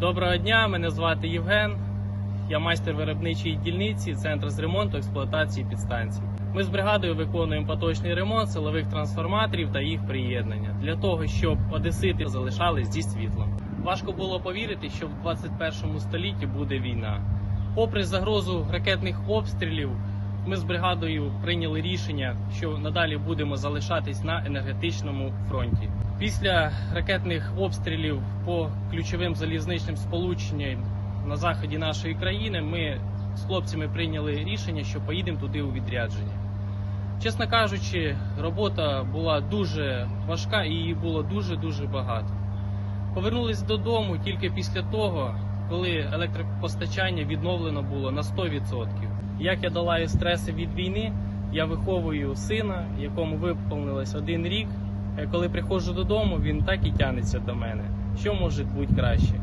Доброго дня, мене звати Євген. Я майстер виробничої дільниці Центру з ремонту експлуатації підстанцій. Ми з бригадою виконуємо поточний ремонт силових трансформаторів та їх приєднання для того, щоб одесити залишались зі світлом. Важко було повірити, що в 21 столітті буде війна. Попри загрозу ракетних обстрілів, ми з бригадою прийняли рішення, що надалі будемо залишатись на енергетичному фронті. Після ракетних обстрілів по ключовим залізничним сполученням на заході нашої країни ми з хлопцями прийняли рішення, що поїдемо туди у відрядження. Чесно кажучи, робота була дуже важка і її було дуже дуже багато. Повернулись додому тільки після того, коли електропостачання відновлено було на 100%. Як я долаю стреси від війни, я виховую сина, якому виповнилось один рік. Е, Коли приходжу додому, він так і тянеться до мене. Що може бути краще?